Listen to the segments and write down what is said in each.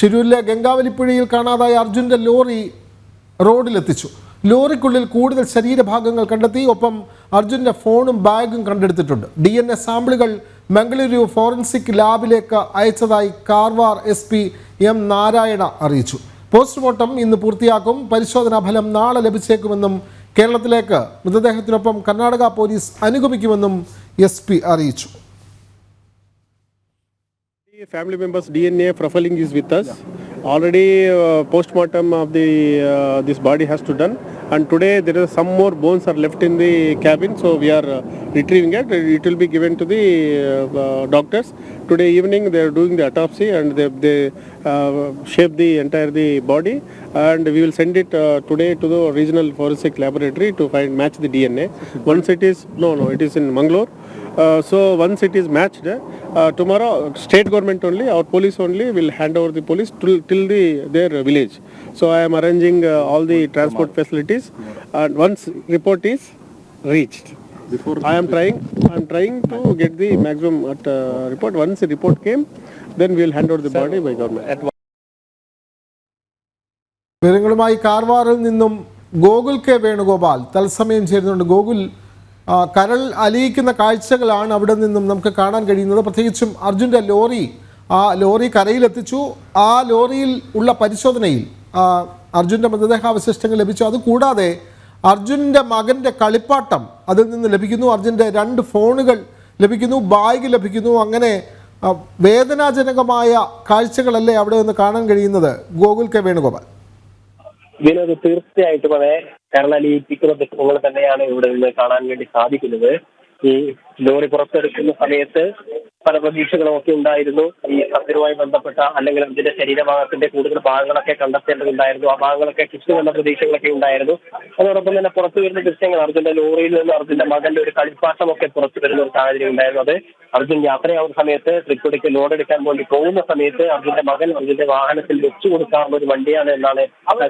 ഷിരൂരിലെ ഗംഗാവലിപ്പുഴയിൽ കാണാതായ അർജുന്റെ ലോറി റോഡിലെത്തിച്ചു. ലോറിക്കുള്ളിൽ കൂടുതൽ ശരീരഭാഗങ്ങൾ കണ്ടെത്തി. ഒപ്പം അർജുന്റെ ഫോണും ബാഗും കണ്ടെടുത്തിട്ടുണ്ട്. ഡി എൻ എ സാമ്പിളുകൾ മംഗളൂരു ഫോറൻസിക് ലാബിലേക്ക് അയച്ചതായി Karwar S P M Narayana അറിയിച്ചു. പോസ്റ്റ്മോർട്ടം ഇന്ന് പൂർത്തിയാക്കും. പരിശോധനാ ഫലം നാളെ ലഭിച്ചേക്കുമെന്നും കേരളത്തിലേക്ക് മൃതദേഹത്തിനൊപ്പം കർണാടക പോലീസ് അനുഗമിക്കുമെന്നും എസ് അറിയിച്ചു. Family members' DNA profiling is with us. Already uh, post-mortem of the uh, this body has to done, and today there is some more bones are left in the cabin, so we are uh, retrieving it. It will be given to the uh, uh, doctors. Today evening they are doing the autopsy and they, they uh, shape the entire the body, and we will send it today to the regional forensic laboratory to find match the DNA. Once it is no no it is in Mangalore. Uh, so once it is matched, uh, tomorrow state government only, our police only will hand over the police till, till the their village. So I am arranging uh, all the transport facilities, and once report is reached, I am trying I am trying to get the maximum at, uh, report. Once the report came, then we will hand over the body by government. വിവരങ്ങളുമായി കാർവാറിൽ നിന്നും Gokul K Venugopal തത്സമയം ചേരുന്നുണ്ട് ഗോകുൽ ആ, കരൾ അലിയിക്കുന്ന കാഴ്ചകളാണ് അവിടെ നിന്നും നമുക്ക് കാണാൻ കഴിയുന്നത്. പ്രത്യേകിച്ചും അർജുന്റെ ലോറി ആ ലോറി കരയിലെത്തിച്ചു. ആ ലോറിയിൽ ഉള്ള പരിശോധനയിൽ അർജുന്റെ മൃതദേഹാവശിഷ്ടങ്ങൾ ലഭിച്ചു. അതുകൂടാതെ അർജുന്റെ മകന്റെ കളിപ്പാട്ടം അതിൽ നിന്ന് ലഭിക്കുന്നു. അർജുന്റെ രണ്ട് ഫോണുകൾ ലഭിക്കുന്നു ബാഗ് ലഭിക്കുന്നു. അങ്ങനെ വേദനാജനകമായ കാഴ്ചകളല്ലേ അവിടെ നിന്ന് കാണാൻ കഴിയുന്നത്. ഗോകുൽ കെ വേണുഗോപാൽ തീർച്ചയായിട്ടും. അതെ കരളലിയിപ്പിക്കുന്ന ദൃശ്യങ്ങൾ തന്നെയാണ് ഇവിടെ നിന്ന് കാണാൻ വേണ്ടി സാധിക്കുന്നത്. ഈ ലോറി പുറത്തെടുക്കുന്ന സമയത്ത് പല പ്രതീക്ഷകളും ഒക്കെ ഉണ്ടായിരുന്നു. ഈ അതിരുമായി ബന്ധപ്പെട്ട അല്ലെങ്കിൽ അതിന്റെ ശരീരഭാഗത്തിന്റെ കൂടുതൽ ഭാഗങ്ങളൊക്കെ കണ്ടെത്തേണ്ടതുണ്ടായിരുന്നു. ആ ഭാഗങ്ങളൊക്കെ കിട്ടുമെന്ന പ്രതീക്ഷകളൊക്കെ ഉണ്ടായിരുന്നു. അതോടൊപ്പം തന്നെ പുറത്തു വരുന്ന ദൃശ്യങ്ങൾ അർജുന്റെ ലോറിയിൽ നിന്ന് അർജുന്റെ മകന്റെ ഒരു കളിപ്പാട്ടമൊക്കെ പുറത്തു വരുന്ന ഒരു സാഹചര്യം ഉണ്ടായിരുന്നു അത്. അർജുൻ യാത്രയാവുന്ന സമയത്ത് തൃക്കൊടിക്ക് ലോഡ് എടുക്കാൻ വേണ്ടി പോകുന്ന സമയത്ത് അർജുന്റെ മകൻ അർജുന്റെ വാഹനത്തിൽ വെച്ചു കൊടുക്കാവുന്ന ഒരു വണ്ടിയാണ് എന്നാണ്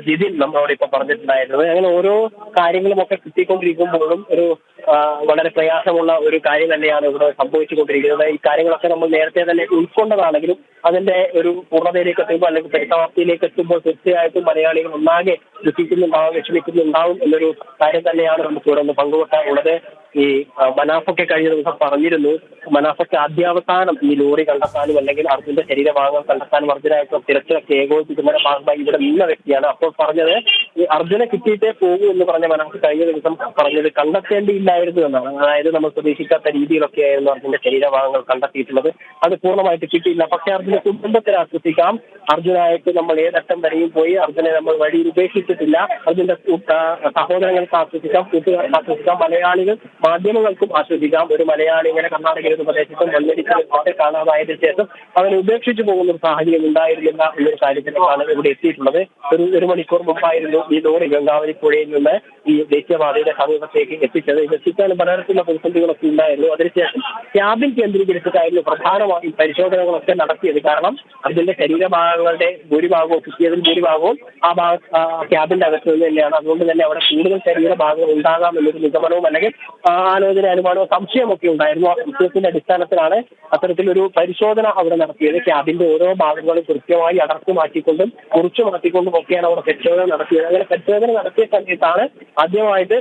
ജിതിൻ നമ്മളോട് ഇപ്പൊ പറഞ്ഞിട്ടുണ്ടായിരുന്നത്. അങ്ങനെ ഓരോ കാര്യങ്ങളും ഒക്കെ കിട്ടിക്കൊണ്ടിരിക്കുമ്പോഴും ഒരു വളരെ പ്രയാസമുള്ള ഒരു കാര്യം തന്നെയാണ് ഇവിടെ സംഭവിച്ചുകൊണ്ടിരിക്കുന്നത്. ഈ കാര്യങ്ങളൊക്കെ നമ്മൾ നേരത്തെ തന്നെ ഉൾക്കൊണ്ടതാണെങ്കിലും അതിന്റെ ഒരു പൂർണതയിലേക്ക് എത്തുമ്പോൾ അല്ലെങ്കിൽ പരിസമാപ്തിയിലേക്ക് എത്തുമ്പോൾ തീർച്ചയായിട്ടും മലയാളികൾ ഒന്നാകെ ദുഃഖിക്കുന്നുണ്ടാവും വിഷമിക്കുന്നുണ്ടാവും എന്നൊരു കാര്യം തന്നെയാണ് നമുക്ക് ഇവിടെ ഒന്ന് പങ്കുവെക്കാനുള്ളത്. ഈ മനാഫൊക്കെ കഴിഞ്ഞ ദിവസം പറഞ്ഞിരുന്നു മനാഫൊക്കെ ആദ്യാവസാനം ഈ ലോറി കണ്ടെത്താനും അല്ലെങ്കിൽ അർജുന്റെ ശരീരഭാഗങ്ങൾ കണ്ടെത്താനും അർജുനായിട്ടുള്ള തിരച്ചിലൊക്കെ ഏകോപിപ്പിക്കുന്നതിന്റെ ഭാഗമായി ഇവിടെ നിന്ന വ്യക്തിയാണ്. അപ്പോൾ പറഞ്ഞത് ഈ അർജുനെ കിട്ടിയിട്ടേ പോകൂ എന്ന് പറഞ്ഞ മനാഫ് കഴിഞ്ഞ ദിവസം പറഞ്ഞത് കണ്ടെത്തേണ്ടിയില്ലായിരുന്നു എന്നാണ്. അതായത് നമ്മൾ പ്രതീക്ഷിക്കാത്ത രീതിയിലൊക്കെ ആയിരുന്നു അർജുന്റെ ശരീരഭാഗങ്ങൾ കണ്ടെത്തിയിട്ടുള്ളത്. അത് പൂർണമായിട്ട് കിട്ടിയില്ല. പക്ഷെ അർജുനെ കുടുംബത്തെ ആശ്വസിക്കാം. അർജുനായിട്ട് നമ്മൾ ഏതറ്റം വരെയും പോയി അർജുനെ നമ്മൾ വഴിയിൽ ഉപേക്ഷിച്ചിട്ടില്ല. അർജുന്റെ സഹോദരങ്ങൾക്ക് ആശ്വസിക്കാം കൂട്ടുകാർക്ക് ആശ്വസിക്കാം. മലയാളികൾ മാധ്യമങ്ങൾക്കും ആശ്വസിക്കാം ഒരു മലയാളി ഇങ്ങനെ കർണാടക ഒരു പ്രദേശത്തും മണ്ണിടിച്ചിൽ കാണാതായതിനു ശേഷം അവനെ ഉപേക്ഷിച്ചു പോകുന്ന ഒരു സാഹചര്യം ഉണ്ടായിരുന്നില്ല എന്നൊരു കാര്യത്തിലേക്കാണ് ഇവിടെ എത്തിയിട്ടുള്ളത്. ഒരു ഒരു മണിക്കൂർ മുമ്പായിരുന്നു ഈ ലോറി ഗംഗാവലി പുഴയിൽ നിന്ന് ഈ ദേശീയപാതയുടെ സമീപത്തേക്ക് എത്തിച്ചത്. ഇത് എത്തിക്കാൻ പലതരത്തിലുള്ള പ്രതിസന്ധികളൊക്കെ ഉണ്ടായിരുന്നു. അതിനുശേഷം ക്യാബിൻ കേന്ദ്രീകരിച്ചിട്ടായിരുന്നു പ്രധാനമായും പരിശോധനകളൊക്കെ നടത്തിയത്. കാരണം അതിന്റെ ശരീരഭാഗങ്ങളുടെ ഭൂരിഭാഗവും കിട്ടിയതിൽ ഭൂരിഭാഗവും ആ ഭാഗ ക്യാബിന്റെ അകത്ത് നിന്ന് തന്നെയാണ്. അതുകൊണ്ട് തന്നെ അവിടെ കൂടുതൽ ശരീരഭാഗങ്ങൾ ഉണ്ടാകാം എന്നൊരു നിഗമനവും അല്ലെങ്കിൽ ആലോചന അനുമാനവും സംശയമൊക്കെ ഉണ്ടായിരുന്നു. ആ സംശയത്തിന്റെ അടിസ്ഥാനത്തിലാണ് അത്തരത്തിലൊരു പരിശോധന അവിടെ നടത്തിയത്. ക്യാബിന്റെ ഓരോ ഭാഗങ്ങളും കൃത്യമായി അടർത്തി മാറ്റിക്കൊണ്ടും കുറിച്ചു മാറ്റിക്കൊണ്ടും ഒക്കെയാണ് അവിടെ പരിശോധന നടത്തിയത്. അങ്ങനെ പരിശോധന നടത്തിയ സമയത്താണ് ആദ്യമായിട്ട്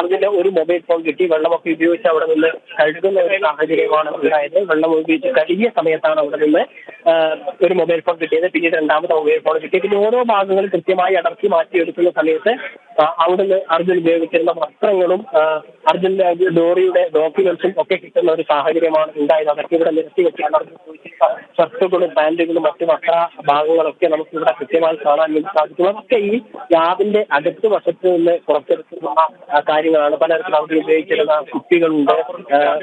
അതിന്റെ ഒരു മൊബൈൽ ഫോൺ കിട്ടി വെള്ളമൊക്കെ ഉപയോഗിച്ച് അവിടെ നിന്ന് കഴുകുന്ന ഒരു സാഹചര്യമാണ് ഉണ്ടായത്. വെള്ളം ഉപയോഗിച്ച് കഴുകിയ സമയത്താണ് അവിടെ നിന്ന് ഒരു മൊബൈൽ ഫോൺ കിട്ടിയത്. പിന്നീട് രണ്ടാമത്തെ മൊബൈൽ ഫോൺ കിട്ടി പിന്നെ ഓരോ ഭാഗങ്ങൾ കൃത്യമായി അടർത്തി മാറ്റിയെടുക്കുന്ന സമയത്ത് അവിടെ അവിടുന്ന് അർജുൻ ഉപയോഗിച്ചിരുന്ന വസ്ത്രങ്ങളും അർജുന്റെ ലോറിയുടെ ഡോക്യുമെന്റ്സും ഒക്കെ കിട്ടുന്ന ഒരു സാഹചര്യമാണ് ഉണ്ടായത്. അതൊക്കെ ഇവിടെ നിരത്തി വെച്ചാണ് അർജുൻ ഉപയോഗിച്ചിരുന്ന ഷർട്ടുകളും പാന്റുകളും മറ്റു വസ്ത്ര ഭാഗങ്ങളൊക്കെ നമുക്ക് ഇവിടെ കൃത്യമായി കാണാൻ വേണ്ടി സാധിക്കും. അതൊക്കെ ഈ ലാബിന്റെ അകത്ത് വശത്ത് നിന്ന് പുറത്തെടുക്കുന്ന കാര്യങ്ങളാണ്. പലതരത്തിൽ അവർ ഉപയോഗിച്ചിരുന്ന കുപ്പികളുണ്ട്.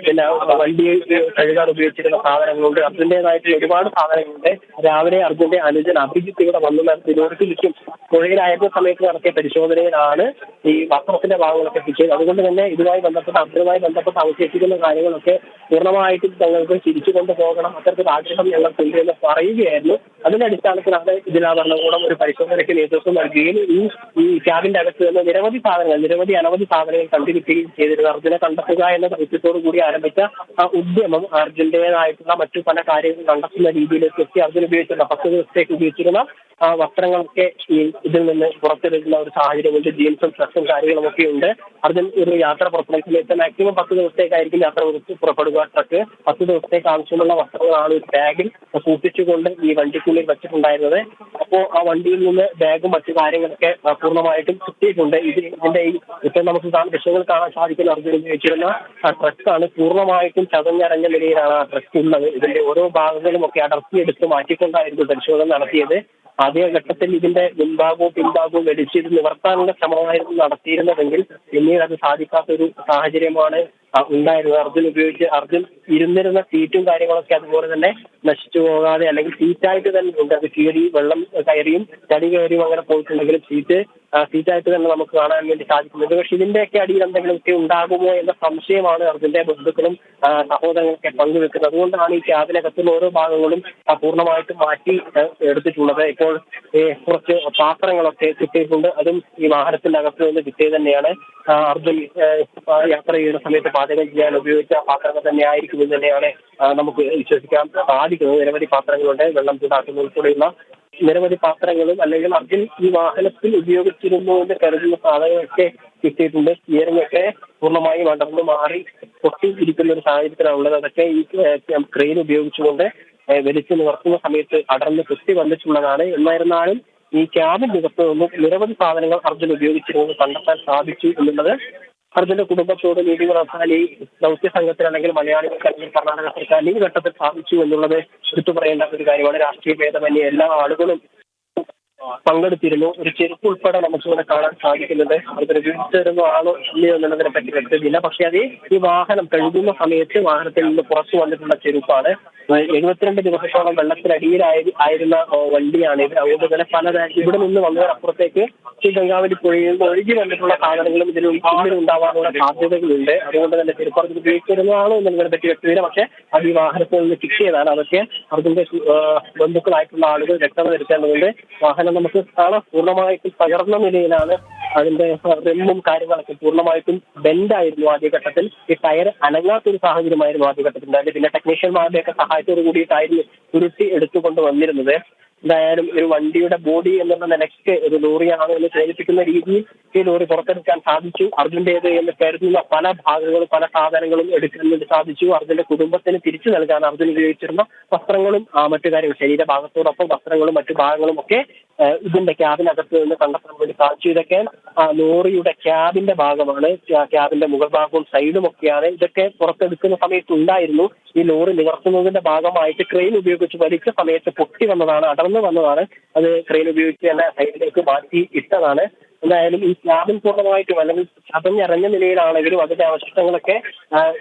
പിന്നെ വണ്ടി കഴുകാൻ ഉപയോഗിച്ചിരുന്ന സാധനങ്ങളുണ്ട്. അർജുന്റേതായിട്ടുള്ള ഒരുപാട് സാധനങ്ങളുണ്ട്. രാവിലെ അർജുന്റെ അനുജൻ അഭിജിത്ത് ഇവിടെ വന്നു. ലോറിക്ക് ചുറ്റും പുഴയിലായിരുന്ന സമയത്ത് നടത്തിയ പരിശോധനയിലാണ് ഈ വസ്ത്രത്തിന്റെ ഭാഗങ്ങളൊക്കെ കിട്ടിയത് അതുകൊണ്ട് തന്നെ ഇതുമായി ബന്ധപ്പെട്ട് അർജുനുമായി ബന്ധപ്പെട്ട് അവശേഷിക്കുന്ന കാര്യങ്ങളൊക്കെ പൂർണമായിട്ട് ഞങ്ങൾക്ക് തിരിച്ചു കൊണ്ടുപോകണം. അത്തരത്തിൽ ആഗ്രഹം ഞങ്ങൾ എന്ന് പറയുകയായിരുന്നു. അതിന്റെ അടിസ്ഥാനത്തിലാണ് ജില്ലാ ഭരണകൂടം ഒരു പരിശോധനയ്ക്ക് നേതൃത്വം നൽകുകയും ഈ ഈ ക്യാബിന്റെ അകത്ത് നിന്ന് നിരവധി സാധനങ്ങൾ നിരവധി അനവധി സാധനങ്ങൾ കണ്ടുകിട്ടുകയും ചെയ്തിരുന്നു അർജുനെ കണ്ടെത്തുക എന്ന ദൗത്യത്തോടു കൂടി ആരംഭിച്ച ഉദ്യമം അർജുന്റേതായിട്ടുള്ള മറ്റു പല കാര്യങ്ങളും കണ്ടെത്തുന്ന രീതിയിലേക്ക് എത്തി. അർജുൻ ഉപയോഗിച്ചിരുന്ന പത്ത് ദിവസത്തേക്ക് ഉപയോഗിച്ചിരുന്ന വസ്ത്രങ്ങളൊക്കെ ഈ ഇതിൽ നിന്ന് പുറത്തെടുക്കുന്ന ഒരു സാഹചര്യമുണ്ട്. ജീൻസും ഷർട്ടും കാര്യങ്ങളുമൊക്കെ ഉണ്ട്. അർജുൻ ഒരു യാത്ര പുറപ്പെടുന്ന മാക്സിമം പത്ത് ദിവസത്തേക്കായിരിക്കും യാത്ര പുറപ്പെടുക. ട്രക്ക് പത്ത് ദിവസത്തേക്ക് ആവശ്യമുള്ള വസ്ത്രങ്ങളാണ് ഒരു ബാഗിൽ സൂക്ഷിച്ചുകൊണ്ട് ഈ വണ്ടിക്കുള്ളിൽ വെച്ചിട്ടുണ്ടായിരുന്നത്. അപ്പോൾ ആ വണ്ടിയിൽ നിന്ന് ബാഗും മറ്റു കാര്യങ്ങളൊക്കെ പൂർണമായിട്ടും കിട്ടിയിട്ടുണ്ട്. ഇത് ഇതിന്റെ ഈ ഇപ്പം നമുക്ക് കാണാൻ ദൃശ്യങ്ങൾ കാണാൻ സാധിക്കുന്ന അർജുൻ ഉപയോഗിച്ചിരുന്ന ആ ട്രക്കാണ് പൂർണമായിട്ടും ചതഞ്ഞറഞ്ഞ നിലയിലാണ് ആ ട്രക്ക് ഉള്ളത്. ഇതിന്റെ ഓരോ ഭാഗങ്ങളും ഒക്കെ അടർത്തി അടർത്തിയെടുത്ത് മാറ്റിക്കൊണ്ടായിരുന്നു പരിശോധന നടത്തിയത്. ആദ്യഘട്ടത്തിൽ ഇതിന്റെ മുൻഭാഗവും പിൻഭാഗവും വെടിച്ച് നിവർത്താനുള്ള ശ്രമമായിരുന്നു നടത്തിയിരുന്നതെങ്കിൽ പിന്നീട് അത് സാധിക്കാത്ത ഒരു സാഹചര്യമാണ് ഉണ്ടായിരുന്നത് അർജുൻ ഉപയോഗിച്ച് അർജുൻ ഇരുന്നിരുന്ന സീറ്റും കാര്യങ്ങളൊക്കെ അതുപോലെ തന്നെ നശിച്ചു പോകാതെ അല്ലെങ്കിൽ സീറ്റായിട്ട് തന്നെ ഉണ്ട്. അത് കീറി വെള്ളം കയറിയും തടി കയറിയും അങ്ങനെ പോയിട്ടുണ്ടെങ്കിലും സീറ്റ് സീറ്റായിട്ട് തന്നെ നമുക്ക് കാണാൻ വേണ്ടി സാധിക്കുന്നുണ്ട്. പക്ഷെ ഇതിന്റെയൊക്കെ അടിയിൽ എന്തെങ്കിലുമൊക്കെ ഉണ്ടാകുമോ എന്ന സംശയമാണ് അർജുന്റെ ബന്ധുക്കളും സഹോദരങ്ങളൊക്കെ പങ്കുവെക്കുന്നത്. അതുകൊണ്ടാണ് ഈ ക്യാബിനകത്തുള്ള ഓരോ ഭാഗങ്ങളും പൂർണമായിട്ട് മാറ്റി എടുത്തിട്ടുള്ളത്. ഇപ്പോൾ കുറച്ച് പാത്രങ്ങളൊക്കെ കിട്ടിയിട്ടുണ്ട്. അതും ഈ വാഹനത്തിന്റെ അകത്ത് നിന്ന് കിട്ടിയത് തന്നെയാണ്. അർജുൻ യാത്ര ചെയ്യുന്ന സമയത്ത് പാചകം ചെയ്യാൻ ഉപയോഗിച്ച പാത്രങ്ങൾ തന്നെ ആയിരിക്കും തന്നെയാണ്. നമുക്ക് വിശ്വസിക്കാൻ സാധിക്കുന്നത് നിരവധി പാത്രങ്ങളുണ്ട്. വെള്ളം ചൂടാക്കുന്ന ഉൾപ്പെടെയുള്ള നിരവധി പാത്രങ്ങളും അല്ലെങ്കിൽ അതിൽ ഈ വാഹനത്തിൽ ഉപയോഗിച്ചിരുന്നു എന്ന് കരുതുന്ന സാധനങ്ങളൊക്കെ കിട്ടിയിട്ടുണ്ട്. ഒക്കെ പൂർണമായും അടർന്നു മാറി പൊട്ടി ഇരിക്കുന്ന ഒരു സാഹചര്യത്തിലാണുള്ളത്. അതൊക്കെ ഈ ക്രെയിൻ ഉപയോഗിച്ചുകൊണ്ട് വലിച്ചു നിവർത്തുന്ന സമയത്ത് അടർന്ന് കുത്തി വന്നിട്ടുള്ളതാണ്. എന്നായിരുന്നാലും ഈ ക്യാബിൻ ക്യാബിനകത്ത് നിന്നും നിരവധി സാധനങ്ങൾ അർജുൻ ഉപയോഗിച്ചിരുന്നത് കണ്ടെത്താൻ സാധിച്ചു എന്നുള്ളത് അർജുന്റെ കുടുംബത്തോട് നീതി ഈ ദൗത്യ സംഘത്തിൽ അല്ലെങ്കിൽ മലയാളികൾക്ക് അല്ലെങ്കിൽ കർണാടക സർക്കാർ ഈ ഘട്ടത്തിൽ സാധിച്ചു എന്നുള്ളത് എടുത്തു പറയേണ്ട ഒരു കാര്യമാണ്. രാഷ്ട്രീയ ഭേദമന്യേ എല്ലാ ആളുകളും പങ്കെടുത്തിരുന്നു. ഒരു ചെരുപ്പ് ഉൾപ്പെടെ നമുക്ക് ഇവിടെ കാണാൻ സാധിക്കുന്നുണ്ട്. അത് ഉപയോഗിച്ചിരുന്നു ആണോ ഇല്ലയോ എന്നുള്ളതിനെ പറ്റി വ്യക്തതയില്ല. പക്ഷെ അത് ഈ വാഹനം കഴുകുന്ന സമയത്ത് വാഹനത്തിൽ നിന്ന് പുറത്തു വന്നിട്ടുള്ള ചെരുപ്പാണ്. എഴുപത്തിരണ്ട് ദിവസത്തോളം വെള്ളത്തിനടിയിലായി ആയിരുന്ന വണ്ടിയാണ് ഇത്. അതുകൊണ്ട് തന്നെ പല ഇവിടെ നിന്ന് വന്നതിനപ്പുറത്തേക്ക് ഈ ഗംഗാവലി പുഴയിൽ നിന്ന് ഒഴുകി വന്നിട്ടുള്ള സാധനങ്ങളും ഇതിൽ ഉണ്ടാവാനുള്ള സാധ്യതകളുണ്ട്. അതുകൊണ്ട് തന്നെ ചെരുപ്പ് അർജുൻ ഉപയോഗിച്ചിരുന്നതാണോ എന്നുള്ളതിനെ പറ്റി വ്യക്തതയില്ല. പക്ഷെ അത് ഈ വാഹനത്തിൽ നിന്ന് കിട്ടിയതാണ്. അതൊക്കെ അതിന്റെ ബന്ധുക്കളായിട്ടുള്ള ആളുകൾ വ്യക്തത വരുത്തേണ്ടതുണ്ട്. വാഹനം നമുക്ക് കാണാം പൂർണമായിട്ടും തകർന്ന നിലയിലാണ് അതിന്റെ റിമ്മും കാര്യങ്ങളൊക്കെ പൂർണമായിട്ടും ബെൻഡായിരുന്നു ആദ്യഘട്ടത്തിൽ. ഈ ടയർ അനങ്ങാത്തൊരു സാഹചര്യമായിരുന്നു ആദ്യഘട്ടത്തിൽ ഉണ്ടായത്. പിന്നെ ടെക്നീഷ്യന്മാരുടെയൊക്കെ സഹായത്തോടു കൂടിയിട്ടായിരുന്നു ഉരുട്ടി എടുത്തുകൊണ്ട് വന്നിരുന്നത്. എന്തായാലും ഒരു വണ്ടിയുടെ ബോഡി എന്നുള്ള നിലയ്ക്ക് ഒരു ലോറിയാണ് എന്ന് സൂചിപ്പിക്കുന്ന രീതിയിൽ ഈ ലോറി പുറത്തെടുക്കാൻ സാധിച്ചു. അർജുന്റേത് എന്ന് കരുതുന്ന പല ഭാഗങ്ങളും പല സാധനങ്ങളും എടുക്കുന്നതിന് സാധിച്ചു. അർജുന്റെ കുടുംബത്തിന് തിരിച്ചു നൽകാൻ അർജുൻ ഉപയോഗിച്ചിരുന്ന വസ്ത്രങ്ങളും മറ്റു കാര്യങ്ങളും ശരീരഭാഗത്തോടൊപ്പം വസ്ത്രങ്ങളും മറ്റു ഭാഗങ്ങളും ഒക്കെ ഇതിന്റെ ക്യാബിനകത്ത് നിന്ന് കണ്ടെത്താൻ വേണ്ടി സാധിച്ചു. ഇതൊക്കെ ലോറിയുടെ ക്യാബിന്റെ ഭാഗമാണ്. ക്യാ- ക്യാബിന്റെ മുകൾ ഭാഗവും സൈഡും ഒക്കെയാണ്. ഇതൊക്കെ പുറത്തെടുക്കുന്ന സമയത്ത് ഉണ്ടായിരുന്നു. ഈ ലോറി നിവർത്തുന്നതിന്റെ ഭാഗമായിട്ട് ക്രെയിൻ ഉപയോഗിച്ച് വലിച്ച സമയത്ത് പൊട്ടി വന്നതാണ് അടർന്നു വന്നതാണ്. അത് ക്രെയിൻ ഉപയോഗിച്ച് തന്നെ സൈഡിലേക്ക് മാറ്റി ഇട്ടതാണ്. എന്തായാലും ഈ ക്യാബിൻ പൂർണമായിട്ടും അല്ലെങ്കിൽ ചതഞ്ഞിറഞ്ഞ നിലയിലാണെങ്കിലും അതിന്റെ അവശിഷ്ടങ്ങളൊക്കെ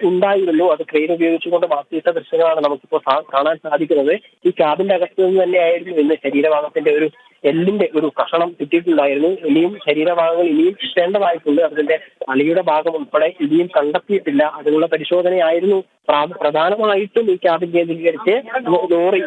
ഉണ്ടായിരുന്നു. അത് ക്രെയിൻ ഉപയോഗിച്ചുകൊണ്ട് മാറ്റിയിട്ട ദൃശ്യങ്ങളാണ് നമുക്കിപ്പോൾ കാണാൻ സാധിക്കുന്നത്. ഈ ക്യാബിന്റെ അകത്ത് നിന്ന് തന്നെയായിരുന്നു ഇന്ന് ശരീരഭാഗത്തിന്റെ ഒരു എല്ലിന്റെ ഒരു കഷണം കിട്ടിയിട്ടുണ്ടായിരുന്നു. ഇനിയും ശരീരഭാഗങ്ങൾ ഇനിയും കിട്ടേണ്ടതായിട്ടുണ്ട് അതിന്റെ തലയുടെ ഭാഗം ഉൾപ്പെടെ ഇനിയും കണ്ടെത്തിയിട്ടില്ല. അതിനുള്ള പരിശോധനയായിരുന്നു പ്രാ- പ്രധാനമായിട്ടും ഈ ക്യാമ്പ് കേന്ദ്രീകരിച്ച് ലോറി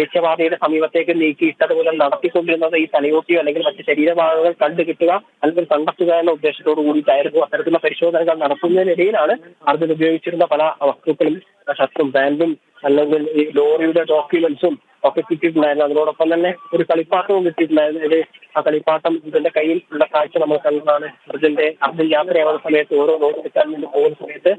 ലക്ഷ്യപാതയുടെ സമീപത്തേക്ക് നീക്കിയിട്ട് അതുപോലെ നടത്തിക്കൊണ്ടിരുന്നത് ഈ തലയോട്ടിയോ അല്ലെങ്കിൽ മറ്റ് ശരീരഭാഗങ്ങൾ കണ്ടുകിട്ടുക അല്ലെങ്കിൽ കണ്ടെത്തുക എന്ന ഉദ്ദേശത്തോടു കൂടിയിട്ടായിരുന്നു അത്തരത്തിലുള്ള പരിശോധനകൾ നടത്തുന്നതിനിടയിലാണ് അർജുൻ ഉപയോഗിച്ചിരുന്ന പല വസ്തുക്കളും ഷർട്ടും പാൻറും അല്ലെങ്കിൽ ഈ ലോറിയുടെ ഡോക്യുമെന്റ്സും ഒക്കെ കിട്ടിയിട്ടുണ്ടായിരുന്നു. അതിനോടൊപ്പം തന്നെ ഒരു കളിപ്പാട്ടവും കിട്ടിയിട്ടുണ്ടായിരുന്നു. ആ കളിപ്പാട്ടം ഇതിന്റെ കയ്യിൽ ഉള്ള കാഴ്ച നമ്മൾ കണ്ടതാണ്. അർജുന്റെ അർജുൻ യാത്രയാവുന്ന സമയത്ത് ഓരോ ലോറി എടുക്കാൻ വേണ്ടി പോകുന്ന സമയത്ത്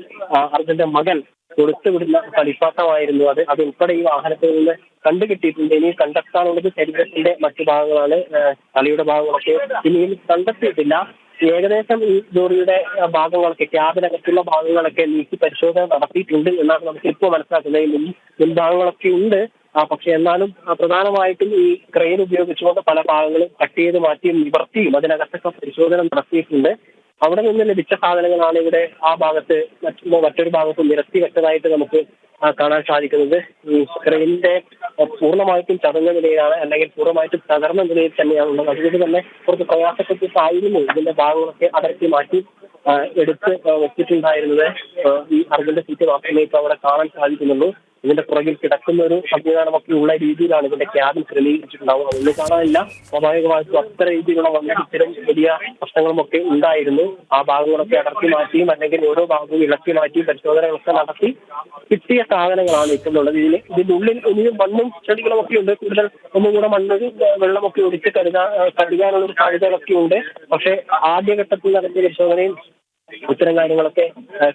അർജുന്റെ മകൻ കൊടുത്തുവിടുന്ന കളിപ്പാട്ടമായിരുന്നു അത്. അത് ഉൾപ്പെടെ ഈ വാഹനത്തിൽ നിന്ന് കണ്ടുകിട്ടിയിട്ടുണ്ട്. ഇനി കണ്ടെത്താനുള്ളത് ശരീരത്തിന്റെ മറ്റു ഭാഗങ്ങളാണ് കളിയുടെ ഭാഗങ്ങളൊക്കെ ഇനിയും കണ്ടെത്തിയിട്ടില്ല. ഏകദേശം ഈ ജോറിയുടെ ഭാഗങ്ങളൊക്കെ ക്യാബിനകത്തുള്ള ഭാഗങ്ങളൊക്കെ നീക്കി പരിശോധന നടത്തിയിട്ടുണ്ട് എന്നാണ് നമുക്ക് ഇപ്പോൾ മനസ്സിലാക്കുന്നത്. മുൻ മുൻഭാഗങ്ങളൊക്കെ ഉണ്ട്. ആ പക്ഷെ എന്നാലും പ്രധാനമായിട്ടും ഈ ക്രെയിൻ ഉപയോഗിച്ചുകൊണ്ട് പല ഭാഗങ്ങളും കട്ട് ചെയ്ത് മാറ്റിയും നിവർത്തിയും അതിനകത്തൊക്കെ പരിശോധന നടത്തിയിട്ടുണ്ട്. അവിടെ നിന്ന് ലഭിച്ച സാധനങ്ങളാണ് ഇവിടെ ആ ഭാഗത്ത് മറ്റു മറ്റൊരു ഭാഗത്ത് നിരത്തി വെച്ചതായിട്ട് നമുക്ക് കാണാൻ സാധിക്കുന്നത്. ക്രെയിനിന്റെ പൂർണമായിട്ടും ചതഞ്ഞ നിലയിലാണ് അല്ലെങ്കിൽ പൂർണമായിട്ടും തകർന്ന നിലയിൽ തന്നെയാണ് ഉള്ളത്. അതുകൊണ്ട് തന്നെ കുറച്ച് പ്രയാസപ്പെട്ടിട്ടായിരുന്നു ഇതിന്റെ ഭാഗങ്ങളൊക്കെ അടർത്തി മാറ്റി എടുത്ത് വെച്ചിട്ടുണ്ടായിരുന്നത് ഈ അറിവിന്റെ സീറ്റ് മാത്രമേ ഇപ്പൊ അവിടെ കാണാൻ സാധിക്കുന്നുള്ളൂ. ഇതിന്റെ പുറകിൽ കിടക്കുന്ന ഒരു സംവിധാനമൊക്കെ ഉള്ള രീതിയിലാണ് ഇതിന്റെ ക്യാബിൻ ക്രമീകരിച്ചിട്ടുണ്ടാവുക അതൊന്നും കാണാനില്ല. സ്വാഭാവികമായിട്ടും അത്ര രീതിയിലുള്ള വന്നിട്ട് ഇത്തരം വലിയ പ്രശ്നങ്ങളും ഒക്കെ ഉണ്ടായിരുന്നു. ആ ഭാഗങ്ങളൊക്കെ അടർത്തി മാറ്റിയും അല്ലെങ്കിൽ ഓരോ ഭാഗവും ഇളക്കി മാറ്റിയും പരിശോധനകളൊക്കെ നടത്തി കിട്ടിയ സാധനങ്ങളാണ് ഇട്ടുന്നുള്ളത് ഇതിന് ഇതിന്റെ ഉള്ളിൽ ഇനിയും മണ്ണും ചെടികളും ഒക്കെ ഉണ്ട്. കൂടുതൽ ഒന്നും കൂടെ മണ്ണ് വെള്ളമൊക്കെ ഒഴിച്ച് കരുതാ കരുതാനുള്ള ഒരു സാധ്യതകളൊക്കെ ഉണ്ട്. പക്ഷേ ആദ്യഘട്ടത്തിൽ നടത്തിയ പരിശോധനയിൽ ഇത്തരം കാര്യങ്ങളൊക്കെ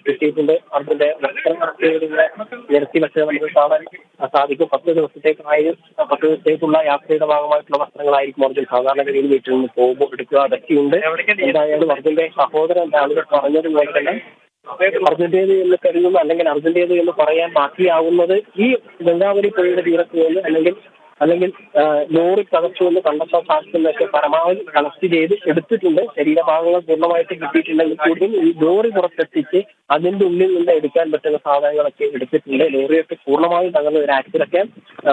കിട്ടിയിട്ടുണ്ട്. അതിന്റെ വസ്ത്രങ്ങളൊക്കെ നടത്തിയവരുടെ നിരത്തി വെച്ചത് നമുക്ക് കാണാൻ സാധിക്കും. പത്ത് ദിവസത്തേക്കായാലും പത്ത് ദിവസത്തേക്കുള്ള യാത്രയുടെ ഭാഗമായിട്ടുള്ള വസ്ത്രങ്ങളായിരിക്കും അർജുൻ സാധാരണഗതിയിൽ വീട്ടിൽ നിന്ന് പോകുമ്പോൾ എടുക്കുക. അതൊക്കെയുണ്ട്. എന്തായാലും അർജുന്റെ സഹോദരൻ രാവിലെ പറഞ്ഞതുപോലെ തന്നെ അർജന്റീന എന്ന് കരുതുന്നു അല്ലെങ്കിൽ അർജന്റീന എന്ന് പറയാൻ ബാക്കിയാവുന്നത് ഈ ഗംഗാവലി പുഴയുടെ തീരത്ത് നിന്ന് അല്ലെങ്കിൽ അല്ലെങ്കിൽ ലോറി കതച്ചുകൊണ്ട് കണ്ടെത്താൻ സാധിക്കുന്നതൊക്കെ പരമാവധി കളക്ട് ചെയ്ത് എടുത്തിട്ടുണ്ട്. ശരീരഭാഗങ്ങൾ പൂർണമായിട്ട് കിട്ടിയിട്ടുണ്ടെങ്കിൽ കൂടിയും ഈ ലോറി പുറത്തെത്തിച്ച് അതിന്റെ ഉള്ളിൽ നിന്ന് എടുക്കാൻ പറ്റുന്ന സാധനങ്ങളൊക്കെ എടുത്തിട്ടുണ്ട്. ലോറിയൊക്കെ പൂർണമായും തകർന്ന ഒരു ആക്സിലൊക്കെ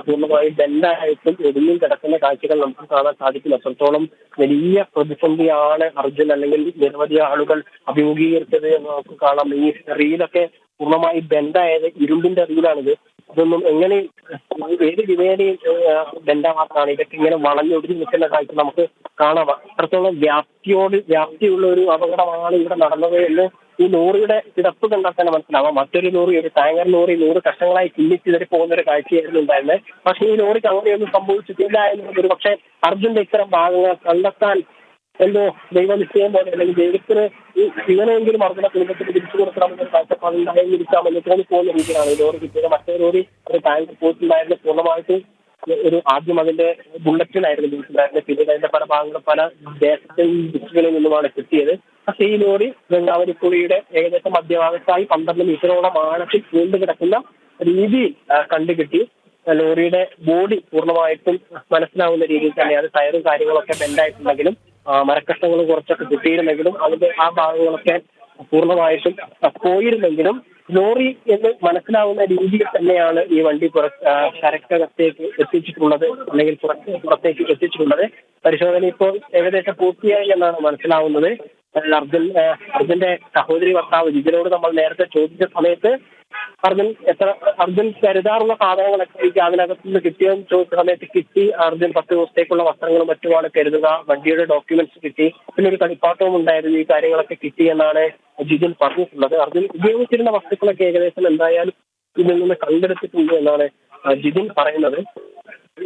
പൂർണമായും ബെൻഡായിട്ടും ഒതുങ്ങി കിടക്കുന്ന കാഴ്ചകൾ നമുക്ക് കാണാൻ സാധിക്കും അത്രത്തോളം വലിയ പ്രതിസന്ധിയാണ് അർജുൻ അല്ലെങ്കിൽ നിരവധി ആളുകൾ അഭിമുഖീകരിച്ചത് എന്ന് നമുക്ക് കാണാം. ഈ റീലൊക്കെ പൂർണമായി ബെൻഡായത് ഇരുമ്പിന്റെ റീലാണിത്. ഇതൊന്നും എങ്ങനെ ഏത് വിധേനയും ബെൻഡാവാത്തതാണ് ഇതൊക്കെ ഇങ്ങനെ വളഞ്ഞൊടിഞ്ഞ് നിൽക്കുന്ന കാഴ്ച നമുക്ക് കാണാം. അത്രത്തോളം വ്യാപ്തിയോട് വ്യാപ്തിയുള്ള ഒരു അപകടമാണ് ഇവിടെ നടന്നത് എന്ന് ഈ ലോറിയുടെ കിടപ്പ് കണ്ടാൽ തന്നെ മനസ്സിലാവാം. മറ്റൊരു ലോറി ഒരു ടാങ്കർ ലോറി നൂറ് കഷ്ണങ്ങളായി ചിന്നിച്ചിതറി പോകുന്ന ഒരു കാഴ്ചയായിരുന്നു ഉണ്ടായിരുന്നത്. പക്ഷേ ഈ ലോറിക്ക് അങ്ങനെയൊന്നും സംഭവിച്ചിട്ടില്ല എന്നുള്ളത് ഒരു പക്ഷേ അർജുന്റെ ഇത്തരം ഭാഗങ്ങൾ കണ്ടെത്താൻ എന്തോ ദൈവനിശ്ചയം പോലെ അല്ലെങ്കിൽ ദൈവത്തിന് ഈ ഇങ്ങനെയെങ്കിലും അർജുന കുടുംബത്തിന് തിരിച്ചു കൊടുക്കണമെന്നൊരു കാഴ്ചപ്പാടുണ്ടായിരിക്കാമെന്ന് തോന്നി പോകുന്ന രീതിയിലാണ്. ലോറി കിട്ടിയത് മറ്റേ ലോറി ഒരു ടാങ്ക് പോയിട്ടുണ്ടായിരുന്നു. പൂർണമായിട്ട് ഒരു ആദ്യം അതിന്റെ ബുള്ളറ്റിനായിരുന്നു ബിൽക്കുണ്ടായിരുന്നത് പിന്നീട് അതിന്റെ പല ഭാഗങ്ങളും പല ദേശത്തെയും ദിക്കുകളിൽ നിന്നുമാണ് കിട്ടിയത്. പക്ഷേ ഈ ലോറി ഗംഗാവരിപ്പുഴയുടെ ഏകദേശം മധ്യഭാഗത്തായി പന്ത്രണ്ട് മീറ്ററോളം ആഴത്തിൽ വീണ്ടു കിടക്കുന്ന രീതിയിൽ കണ്ടുകിട്ടി. ലോറിയുടെ ബോഡി പൂർണമായിട്ടും മനസ്സിലാവുന്ന രീതിയിൽ തന്നെ അത് ടയറും കാര്യങ്ങളൊക്കെ ബെൻഡായിട്ടുണ്ടെങ്കിലും മരക്കഷ്ണങ്ങൾ കുറച്ചൊക്കെ കിട്ടിയിരുന്നെങ്കിലും അതിന്റെ ആ ഭാഗങ്ങളൊക്കെ പൂർണമായിട്ടും പോയിരുന്നെങ്കിലും ലോറി എന്ന് മനസ്സിലാവുന്ന രീതിയിൽ തന്നെയാണ് ഈ വണ്ടി കരക്കകത്തേക്ക് എത്തിച്ചിട്ടുള്ളത് അല്ലെങ്കിൽ പുറത്ത് പുറത്തേക്ക് എത്തിച്ചിട്ടുള്ളത്. പരിശോധന ഇപ്പോൾ ഏകദേശം പൂർത്തിയായി എന്നാണ് മനസ്സിലാവുന്നത്. അർജുൻ അർജുന്റെ സഹോദരി ഭർത്താവ് ജിജിനോട് നമ്മൾ നേരത്തെ ചോദിച്ച സമയത്ത് അർജുൻ എത്ര അർജുൻ കരുതാറുള്ള സാധനങ്ങളൊക്കെ ഈ അതിനകത്ത് നിന്ന് കിട്ടിയെന്ന് സമയത്ത് കിട്ടി. അർജുൻ പത്ത് ദിവസത്തേക്കുള്ള വസ്ത്രങ്ങളും മറ്റുമാണ് കരുതുക. വണ്ടിയുടെ ഡോക്യുമെന്റ്സ് കിട്ടി. പിന്നെ ഒരു കളിപ്പാട്ടവും ഉണ്ടായിരുന്നു. ഈ കാര്യങ്ങളൊക്കെ കിട്ടി എന്നാണ് ജിജിൻ പറഞ്ഞിട്ടുള്ളത്. അർജുൻ ഉപയോഗിച്ചിരുന്ന വസ്തുക്കളൊക്കെ ഏകദേശം എന്തായാലും ഇതിൽ നിന്ന് കണ്ടെടുത്തിട്ടുണ്ട് എന്നാണ് ജിജിൻ പറയുന്നത്.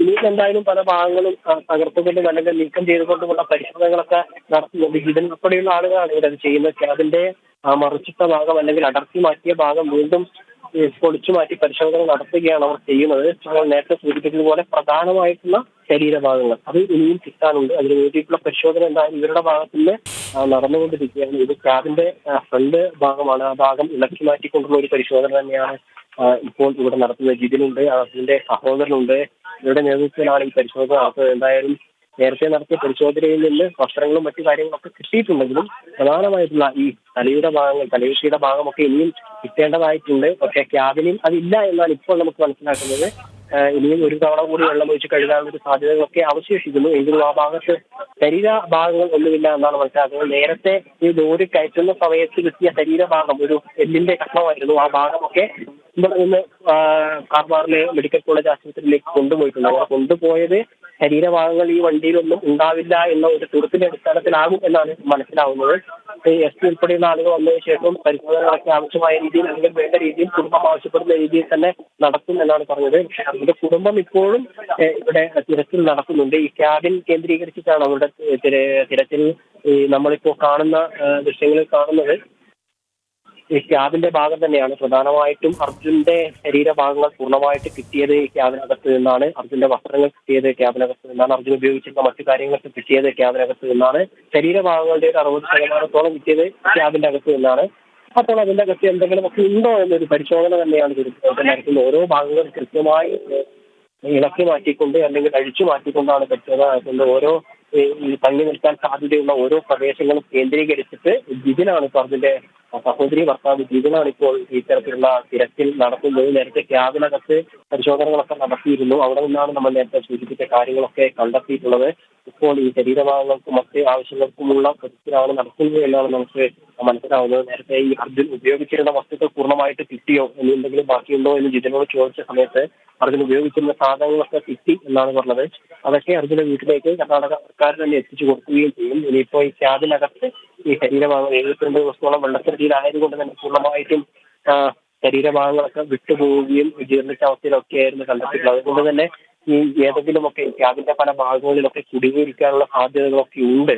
ഇനി എന്തായാലും പല ഭാഗങ്ങളും തകർത്തുകൊണ്ടും അല്ലെങ്കിൽ നീക്കം ചെയ്തുകൊണ്ടുമുള്ള പരിശോധനകളൊക്കെ നടത്തുന്നുണ്ട് ജിതിൻ ഉൾപ്പെടെയുള്ള ആളുകളാണ് ഇവരത് ചെയ്യുന്നത്. അതിന്റെ മറിച്ചിട്ട ഭാഗം അല്ലെങ്കിൽ അടർത്തി മാറ്റിയ ഭാഗം വീണ്ടും പൊളിച്ചു മാറ്റി പരിശോധന നടത്തുകയാണ് അവർ ചെയ്യുന്നത്. നേരത്തെ സൂചിപ്പിച്ചതുപോലെ പ്രധാനമായിട്ടുള്ള ശരീരഭാഗങ്ങൾ. അത് ഇനിയും കിട്ടാനുണ്ട്. അതിന് വേണ്ടിയിട്ടുള്ള പരിശോധന എന്തായാലും ഇവരുടെ ഭാഗത്തിൽ നടന്നുകൊണ്ടിരിക്കുകയാണ്. ഇത് ക്യാബിന്റെ ഫ്രണ്ട് ഭാഗമാണ്. ആ ഭാഗം ഇളക്കി മാറ്റിക്കൊണ്ടുള്ള ഒരു പരിശോധന തന്നെയാണ് ഇപ്പോൾ ഇവിടെ നടത്തുന്നത്. ജിതിനുണ്ട് അതിന്റെ സഹോദരനുണ്ട്. ഇവരുടെ നേതൃത്വത്തിലാണ് ഈ പരിശോധന നടത്തുന്നത്. എന്തായാലും നേരത്തെ നടത്തിയ പരിശോധനയിൽ നിന്ന് വസ്ത്രങ്ങളും മറ്റു കാര്യങ്ങളൊക്കെ കിട്ടിയിട്ടുണ്ടെങ്കിലും പ്രധാനമായിട്ടുള്ള ഈ തലയുടെ ഭാഗങ്ങൾ തലയുഷിയുടെ ഭാഗമൊക്കെ ഇനിയും കിട്ടേണ്ടതായിട്ടുണ്ട്. പക്ഷേ ക്യാബിനിൽ അതില്ല എന്നാണ് ഇപ്പോൾ നമുക്ക് മനസ്സിലാക്കുന്നത്. ഇനിയും ഒരു തവണ കൂടി വെള്ളം ഒഴിച്ച് കഴുകാനുള്ള ഒരു സാധ്യതകളൊക്കെ അവശേഷിക്കുന്നു. എങ്കിലും ആ ഭാഗത്ത് ശരീര ഭാഗങ്ങൾ ഒന്നുമില്ല എന്നാണ് മനസ്സിലാക്കുന്നത്. നേരത്തെ ഈ ലോറി കയറ്റുന്ന സമയത്ത് കിട്ടിയ ശരീരഭാഗം ഒരു എല്ലിന്റെ കഷ്ണമായിരുന്നു. ആ ഭാഗമൊക്കെ ഇവിടെ നിന്ന് കാർബാറിലെ മെഡിക്കൽ കോളേജ് ആശുപത്രിയിലേക്ക് കൊണ്ടുപോയിട്ടുണ്ട്. അങ്ങനെ കൊണ്ടുപോയത് ശരീരഭാഗങ്ങൾ ഈ വണ്ടിയിലൊന്നും ഉണ്ടാവില്ല എന്ന ഒരു തുറത്തിന്റെ അടിസ്ഥാനത്തിലാകും എന്നാണ് മനസ്സിലാവുന്നത്. എസ് പി ഉൾപ്പെടെയുള്ള ആളുകൾ വന്നതിന് ശേഷം പരിശോധനകളൊക്കെ ആവശ്യമായ രീതിയിൽ അല്ലെങ്കിൽ വേണ്ട രീതിയിൽ കുടുംബം ആവശ്യപ്പെടുന്ന രീതിയിൽ തന്നെ നടത്തും എന്നാണ് പറഞ്ഞത്. പക്ഷേ അവരുടെ കുടുംബം ഇപ്പോഴും ഇവിടെ തിരച്ചിൽ നടക്കുന്നുണ്ട്. ഈ ക്യാബിൻ കേന്ദ്രീകരിച്ചിട്ടാണ് അവരുടെ തിര- തിരച്ചിൽ നമ്മളിപ്പോ കാണുന്ന ദൃശ്യങ്ങളിൽ കാണുന്നത്. ഈ ക്യാബിന്റെ ഭാഗം തന്നെയാണ്. പ്രധാനമായിട്ടും അർജുന്റെ ശരീരഭാഗങ്ങൾ പൂർണമായിട്ട് കിട്ടിയത് ഈ ക്യാബിനകത്ത് നിന്നാണ്. അർജുന്റെ വസ്ത്രങ്ങൾ കിട്ടിയത് ക്യാബിനകത്ത് നിന്നാണ്. അർജുൻ ഉപയോഗിച്ചിരുന്ന മറ്റു കാര്യങ്ങൾക്ക് കിട്ടിയത് ക്യാബിനകത്ത് നിന്നാണ്. ശരീരഭാഗങ്ങളുടെ ഒരു അറുപത് ശതമാനത്തോളം കിട്ടിയത് ക്യാബിന്റെ അകത്ത് നിന്നാണ്. അപ്പോൾ അതിന്റെ അകത്ത് എന്തെങ്കിലും ഒക്കെ ഉണ്ടോ എന്നൊരു പരിശോധന തന്നെയാണ് നടത്തുന്നത് ഓരോ ഭാഗങ്ങൾ കൃത്യമായി ഇളക്കി മാറ്റിക്കൊണ്ട് അല്ലെങ്കിൽ അഴിച്ചു മാറ്റിക്കൊണ്ടാണ് പരിശോധന നടത്തുന്നത്. ഓരോ ഈ തങ്ങി നിൽക്കാൻ സാധ്യതയുള്ള ഓരോ പ്രദേശങ്ങളും കേന്ദ്രീകരിച്ചിട്ട് ജിതിനാണ് ഇപ്പോൾ അതിന്റെ സഹോദരി ഭർത്താവ് ജിതിനാണ് ഇപ്പോൾ ഇത്തരത്തിലുള്ള തിരച്ചിൽ നടത്തുന്നത്. നേരത്തെ ക്യാബിനകത്ത് പരിശോധനകളൊക്കെ നടത്തിയിരുന്നു. അവിടെ നിന്നാണ് നമ്മൾ നേരത്തെ സൂചിപ്പിച്ച കാര്യങ്ങളൊക്കെ കണ്ടെത്തിയിട്ടുള്ളത്. ഇപ്പോൾ ഈ ശരീരഭാഗങ്ങൾക്കും മറ്റ് ആവശ്യങ്ങൾക്കുമുള്ള പരിസ്ഥിതിയാണ് നടത്തുന്നത് എന്നാണ് നമുക്ക് മനസ്സിലാവുന്നത്. നേരത്തെ ഈ അർജുൻ ഉപയോഗിച്ചിരുന്ന വസ്തുക്കൾ പൂർണമായിട്ട് കിട്ടിയോ? ഇനി എന്തെങ്കിലും ബാക്കിയുണ്ടോ എന്ന് ജിതിനോട് ചോദിച്ച സമയത്ത് അർജുൻ ഉപയോഗിച്ചിരുന്ന സാധനങ്ങളൊക്കെ കിട്ടി എന്നാണ് പറഞ്ഞത്. അതൊക്കെ അർജുന്റെ വീട്ടിലേക്ക് കർണാടക സർക്കാർ തന്നെ എത്തിച്ചു കൊടുക്കുകയും ചെയ്യും. ഇനിയിപ്പോ ഈ ക്യാബിനകത്ത് ഈ ശരീരഭാഗം എഴുപത്തിരണ്ട് ദിവസത്തോളം വെള്ളത്തിനടിയിലായതുകൊണ്ട് തന്നെ പൂർണമായിട്ടും ശരീരഭാഗങ്ങളൊക്കെ വിട്ടുപോവുകയും ജീർണിച്ച അവസ്ഥയിലൊക്കെ ആയിരുന്നു കണ്ടെത്തിയിട്ടുള്ളത്. അതുകൊണ്ട് തന്നെ ഈ ഏതെങ്കിലുമൊക്കെ ക്യാബിന്റെ പല ഭാഗങ്ങളിലൊക്കെ കുടുങ്ങിയിരിക്കാനുള്ള സാധ്യതകളൊക്കെ ഉണ്ട്.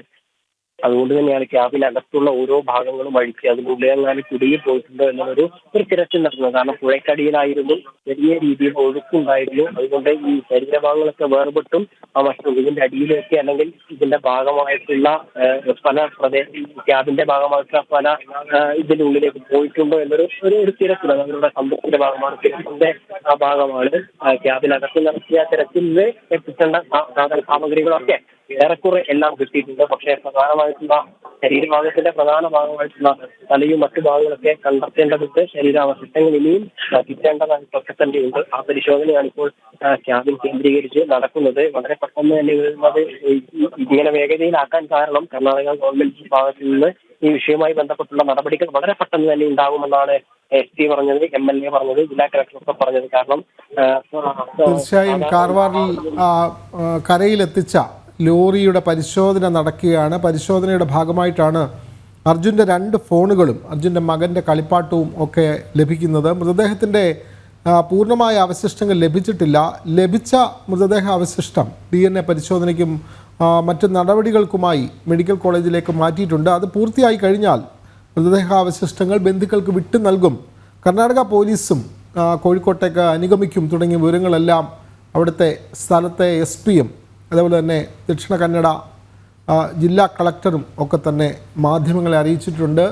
അതുകൊണ്ട് തന്നെയാണ് ക്യാബിനകത്തുള്ള ഓരോ ഭാഗങ്ങളും അഴിച്ച് അതിനുള്ളിലെങ്ങാനും കുടുങ്ങി പോയിട്ടുണ്ടോ എന്നുള്ളൊരു ഒരു തിരച്ചിൽ നടത്തുന്നത്. കാരണം പുഴക്കടിയിലായിരുന്നു വലിയ രീതിയിൽ ഒഴുക്കുണ്ടായിരുന്നു. അതുകൊണ്ട് ഈ ശരീരഭാഗങ്ങളൊക്കെ വേർപെട്ടും ആ മറ്റും ഇതിന്റെ അടിയിലേക്ക് അല്ലെങ്കിൽ ഇതിന്റെ ഭാഗമായിട്ടുള്ള പല പ്രദേശ ക്യാബിന്റെ ഭാഗമായിട്ടുള്ള പല ഇതിന്റെ ഉള്ളിലേക്ക് പോയിട്ടുണ്ടോ എന്നൊരു ഒരു ഒരു തിരച്ചിൽ അവരുടെ സമ്പത്തിന്റെ ഭാഗമാണ്. തിരച്ചിന്റെ ആ ഭാഗമാണ് ക്യാബിനകത്ത് നടത്തിയ തിരച്ചിലിന് എത്തിച്ചേണ്ട സാധന സാമഗ്രികളൊക്കെ ഏറെക്കുറെ എല്ലാം കിട്ടിയിട്ടുണ്ട്. പക്ഷേ പ്രധാനമായിട്ടുള്ള ശരീരഭാഗത്തിന്റെ പ്രധാന ഭാഗമായിട്ടുള്ള തലയും മറ്റു ഭാഗങ്ങളൊക്കെ കണ്ടെത്തേണ്ടതുണ്ട്. ശരീരാവശിഷ്ടങ്ങൾ ഇനിയും കിട്ടേണ്ടതായിട്ടൊക്കെ തന്നെയുണ്ട് ആ പരിശോധനയാണ് ഇപ്പോൾ ക്യാബിൻ കേന്ദ്രീകരിച്ച് നടക്കുന്നത്. വളരെ പെട്ടെന്ന് തന്നെ വരുന്നത് ഇങ്ങനെ വേഗതയിലാക്കാൻ കാരണം കർണാടക ഗവൺമെന്റ് ഭാഗത്ത് നിന്ന് ഈ വിഷയവുമായി ബന്ധപ്പെട്ടുള്ള നടപടികൾ വളരെ പെട്ടെന്ന് തന്നെ ഉണ്ടാകുമെന്നാണ് എസ് പി പറഞ്ഞത് എം എൽ എ പറഞ്ഞത് ജില്ലാ കളക്ടറൊക്കെ പറഞ്ഞത്. കാരണം തീർച്ചയായും കാർവാറിൽ കരയിലെത്തിച്ച ലോറിയുടെ പരിശോധന നടക്കുകയാണ്. പരിശോധനയുടെ ഭാഗമായിട്ടാണ് അർജുന്റെ രണ്ട് ഫോണുകളും അർജുന്റെ മകന്റെ കളിപ്പാട്ടവും ഒക്കെ ലഭിക്കുന്നത്. മൃതദേഹത്തിന്റെ പൂർണമായ അവശിഷ്ടങ്ങൾ ലഭിച്ചിട്ടില്ല. ലഭിച്ച മൃതദേഹ അവശിഷ്ടം ഡി എൻ എ പരിശോധനയ്ക്കും മറ്റ് നടപടികൾക്കുമായി മെഡിക്കൽ കോളേജിലേക്ക് മാറ്റിയിട്ടുണ്ട്. അത് പൂർത്തിയായി കഴിഞ്ഞാൽ മൃതദേഹ അവശിഷ്ടങ്ങൾ ബന്ധുക്കൾക്ക് വിട്ടു നൽകും. കർണാടക പോലീസും കോഴിക്കോട്ടേക്ക് അനുഗമിക്കും തുടങ്ങിയ വിവരങ്ങളെല്ലാം അവിടുത്തെ സ്ഥലത്തെ എസ് പിയും അതേപോലെ തന്നെ ദക്ഷിണ കന്നഡ ജില്ലാ കളക്ടറും ഒക്കെ തന്നെ മാധ്യമങ്ങളെ അറിയിച്ചിട്ടുണ്ട്.